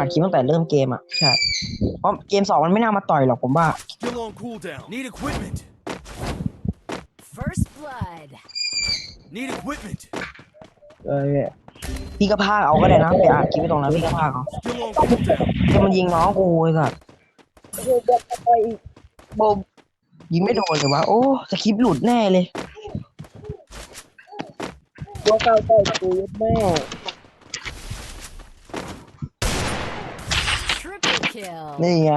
อัดคลิปตั้งแต่เริ่มเกมอะใช่เพราะเกมสองมันไม่น่ามาต่อยหรอกผมว่า Still on cooldown. Need equipment. First blood. Need equipment. เออพี่ก็พากเอาก็ได้นะไปอัดคลิปไว้ตรงนั้นพี่ก็พากเอา Still on cooldown. เดี๋ยวมันยิงน้องกูไอ้สัสคือจะไปอีกบมยิงไม่โดนเลยวะ โอ้สคริปต์หลุดแน่เลย ตัวเก่าต่อยกูยัดแม่ Triple kill. นี่ไง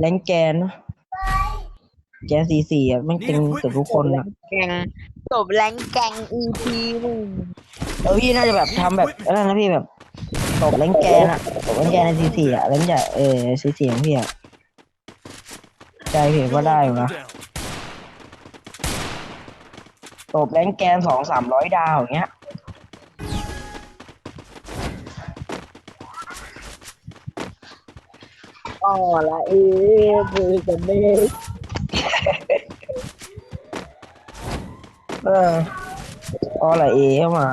แรงแกนนะแกนสี่สี่อะมันเป็นเกือบทุกคนอะแกงจบแรงแกง EP หนึ่งเออพี่น่าจะแบบทำแบบอะไรนะพี่แบบตบแรงแกนอะตบแรงแกนในสี่สี่อะแล้วมันจะเออสี่สี่ของพี่อะใจพี่ Still ก็ on ได้อยู่นะ cooldown. ตบแรงแกนสองสามร้อยดาวอย่างเงี้ยอ๋อละเอมือจะไม่เออเอาอะไรเอเข้ามา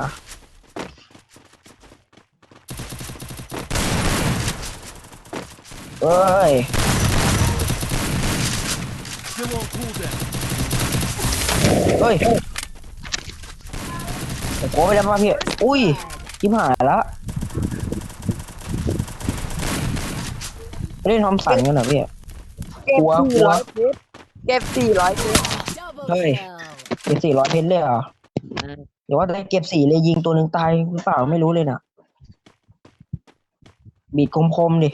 เอ้ย Still on cooldown. เฮ้ย โอ้โหไปแล้วมาพี่ อุ้ยชิบหายแล้วเล่นทอมสันกันเหรอพี่ เก็บกลัวสี่กลัวร้อยเพชรเก็บสี่ร้อยเพชร Double Hey. kill. เก็บสี่ร้อยเพชรเลยเหรอหรือว่าได้เก็บสี่เลยยิงตัวหนึ่งตายหรือเปล่าไม่รู้เลยน่ะ บีดคมๆดิ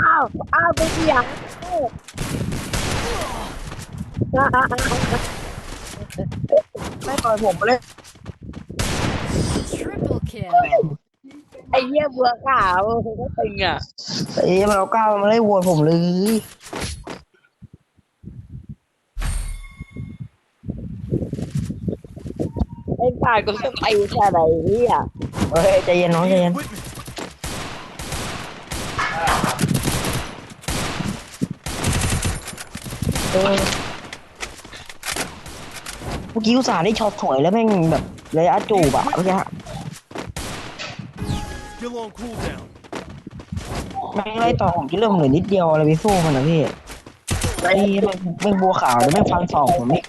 อ้าว อ้าวไปเสียง ไม่ปล่อยผมเลย Triple kill. ไอ้เหี้ยบัวขาวมันก็ตึงอะเอ้ยมันเอาก้าวมาไล่โหวตผมเลยไอ้ฝ่ายก็จะไปแค่ไหนเนี่ยเฮ้ยใจเย็นน้องใจ Need เย็น equipment. เออเมื่อกี้อุตส่าห์ได้ช็อตสวยแล้วแม่งแบบระยะจูบอะเมื่อกี้ Still on cooldown. แม่งไล่ต่อผมที่เรื่องเหลือนิดเดียวอะไรไปสู้มันนะพี่ไอ้แม่งแม่งบัวขาวแล้วแม่งฟันสองผมนี่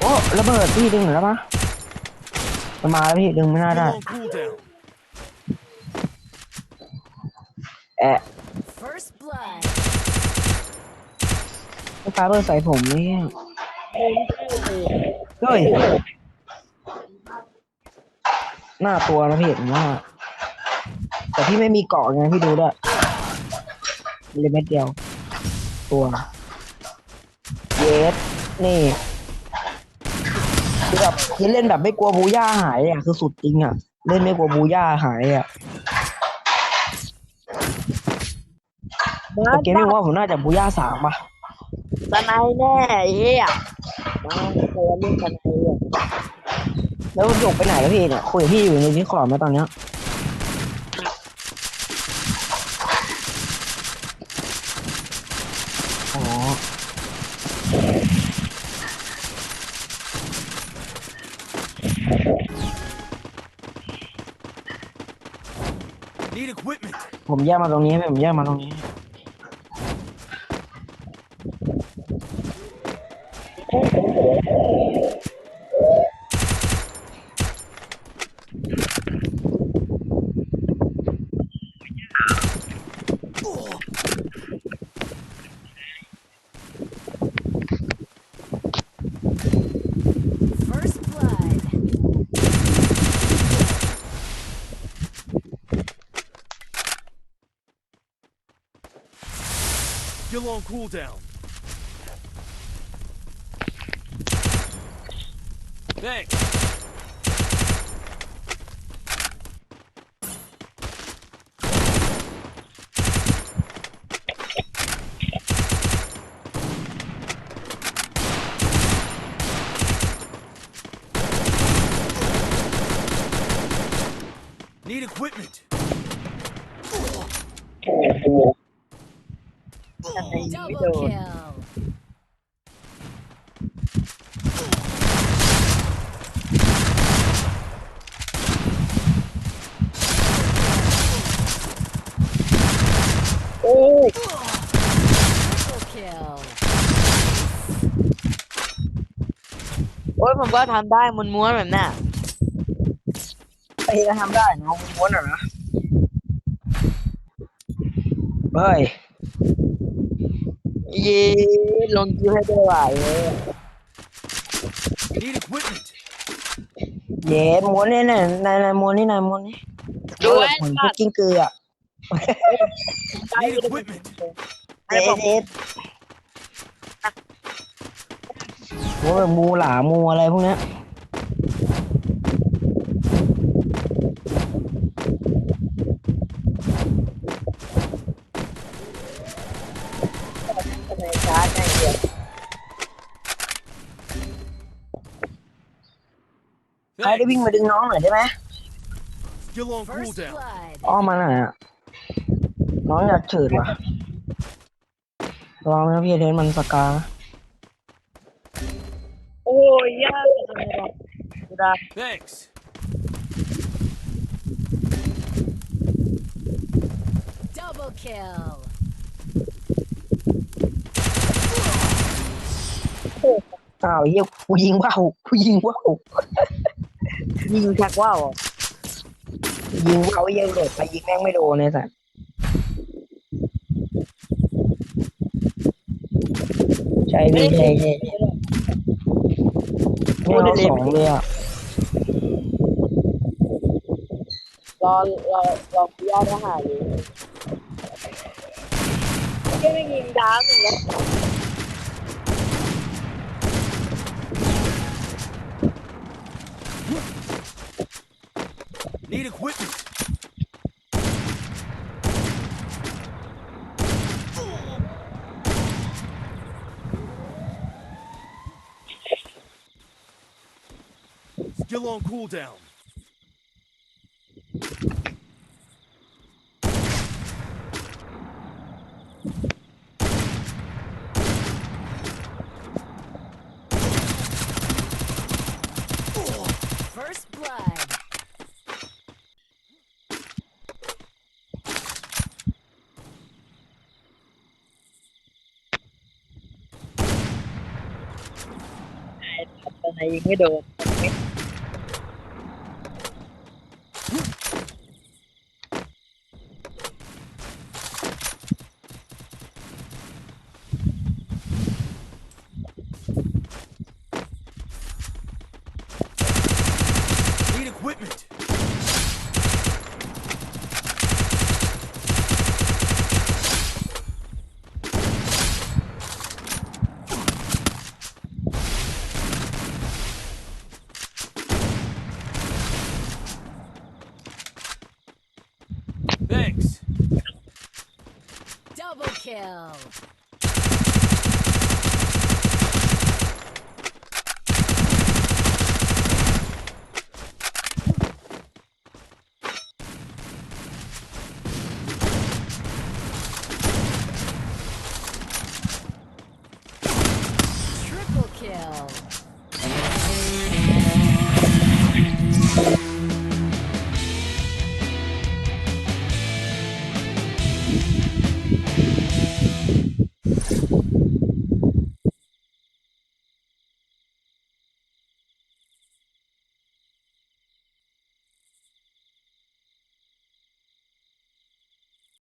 โอ้ระเบิดพี่ดึงหน่อยแล้วปะมันมาแล้วพี่ดึงไม่น่า Still ได้ on cooldown. แอะ First blood. ไม่ ฟ้าเบอร์ใส่ผมเนี่ยเฮ้ยหน้าตัวนะพี่ผมว่า แต่พี่ไม่มีเกาะไงพี่ดูด้วยมีเลยเม็ดเดียว ตัว เยสนี่คือแบบคือเล่นแบบไม่กลัวบูย่าหายอะคือสุดจริงอะ เล่นไม่กลัวบูย่าหายอะมาแต่เกมนี้ผมว่าผมน่าจะบูย่าสามป่ะ สนายแน่ไอ้เหี้ยมาเคยเล่นสนายเลยแล้วหยกไปไหนแล้วพี่เนี่ยคุยกับพี่อยู่ในดิสคอร์ดไหมตอนเนี้ยอ๋อ Need equipment. ผมแยกมาตรงนี้ผมแยกมาตรงนี้ Still on cooldown. Thanks. Need equipment. Oh, ทำไมยิงไม่โด Double น kill. โอ้ย Triple kill. โอ้ยผมก็ทำได้มวนม้วนๆแบบน่ะไอ้ก็ทำได้น้องม้วนอะนะเฮ้ย เย้ลงคิวให้ด้วยว่ะเย้ Need equipment. เย็ดม้วนนี่เนี่ยนายนายม้วนนี่นายม้วนนี่ดูไอ้เหมือนพสัวกตว์กิ้งกืออะ Need equipment. ไอ้เย็ผดมเย็ดม้วนแบบมูหลามูอะไรพวกเนี้ย รได้วิ่งมาดึงน้องหน่อยได้ไหม Still on First cooldown. blood. อ้อมมาหน่อยอะน้องอยากเฉิดว่ะระวังนะพี่เทนมันสกาโอ้ยยากจังเลยว่ะกูได้ Thanks. Double kill. อ้าวเฮียกูยิงว่าวกูยิงว่าว ยิงชักว่าวอะยิงว่าวเฮียโดดไปยิงแม่งไม่โดนเลยสัสใช่พี่ใช่ใช่ไม่เอาสองเลยอะรอรอรอพี่ย่าทหารอยู่ก็ไม่ยิงดาวหนึ่งแล้ว Need equipment. Still on cooldown. ตอะไรยิงไม่โดน kill.